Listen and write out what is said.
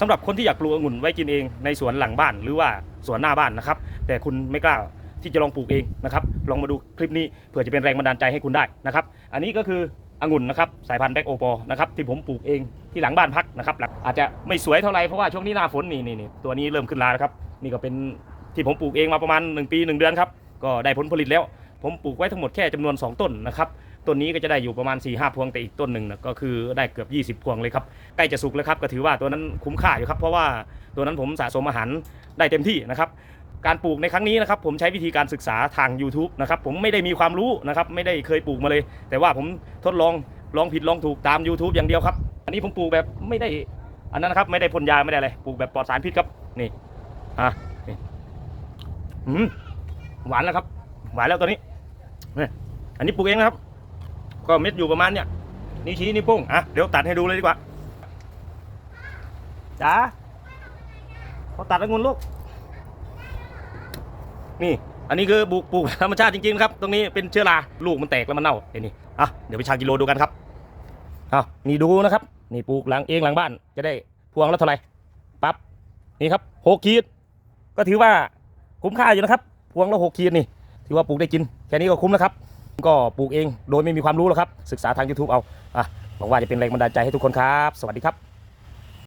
สำหรับคนที่อยากปลูกองุ่นไว้กินเองในสวนหลังบ้านหรือว่าสวนหน้าบ้านนะครับ แต่คุณไม่กล้าที่จะลองปลูกเองนะครับ ลองมาดูคลิปนี้เผื่อจะเป็นแรงบันดาลใจให้คุณได้นะครับ อันนี้ก็คือองุ่นนะครับสายพันธุ์แบ็กโอปอนะครับที่ผมปลูกเองที่หลังบ้านพักนะครับอาจจะไม่สวยเท่าไหร่เพราะว่าช่วงนี้หน้าฝนนี่นี่นี่ตัวนี้เริ่มขึ้นลาแล้วครับนี่ก็เป็นที่ผมปลูกเองมาประมาณ 1 ปี 1 เดือนครับก็ได้ผลผลิตแล้ว ผมปลูกไว้ทั้งหมดแค่จำนวน 2 ต้นนะครับ ต้นนี้ก็จะได้อยู่ประมาณ4ี่ห้าพวงแต่อีกต้นหนึ่งนะก็คือได้เกือบ 20 พวงเลยครับใกล้จะสุกแล้วครับก็ถือว่าตัวนั้นคุ้มค่าอยู่ครับเพราะว่าตัวนั้นผมสะสมอาหารได้เต็มที่นะครับการปลูกในครั้งนี้นะครับผมใช้วิธีการศึกษาทาง YouTube นะครับผมไม่ได้มีความรู้นะครับไม่ได้เคยปลูกมาเลย แต่ว่าผมทดลองลองผิดลองถูกตาม YouTube อย่างเดียวครับ อันนี้ผมปลูกแบบไม่ได้อันนั้นนะครับไม่ได้พ่นยาไม่ได้อะไรปลูกแบบปลอดสารพิษครับนี่อะนี่อืมหวานแล้วครับ หวานแล้วตัวนี้นี่อันนี้ปลูกเองนะครับ ก็เม็ดอยู่ประมาณเนี่ยนิ้วชี้นิ้วโป้งอะเดี๋ยวตัดให้ดูเลยดีกว่าจ๋าพอตัดองุ่นลูกนี่ อันนี้คือปลูกปลูกธรรมชาติจริงๆนะครับ ตรงนี้เป็นเชื้อราลูกมันแตกแล้วมันเน่าเดี๋ยวนี้อะเดี๋ยวไปชั่งกิโลดูกันครับอะนี่ดูนะครับ นี่ปลูกหลังเองหลังบ้าน จะได้พวงละเท่าไหร่ปั๊บนี่ครับหกขีด ก็ถือว่าคุ้มค่าอยู่นะครับ พวงละหกขีดนี่ ถือว่าปลูกได้กินแค่นี้ก็คุ้มแล้วครับ ก็ปลูกเองโดยไม่มีความรู้หรอกครับ ศึกษาทาง YouTube เอาอะหวังว่าจะเป็นแรงบันดาลใจให้ทุกคนครับ สวัสดีครับ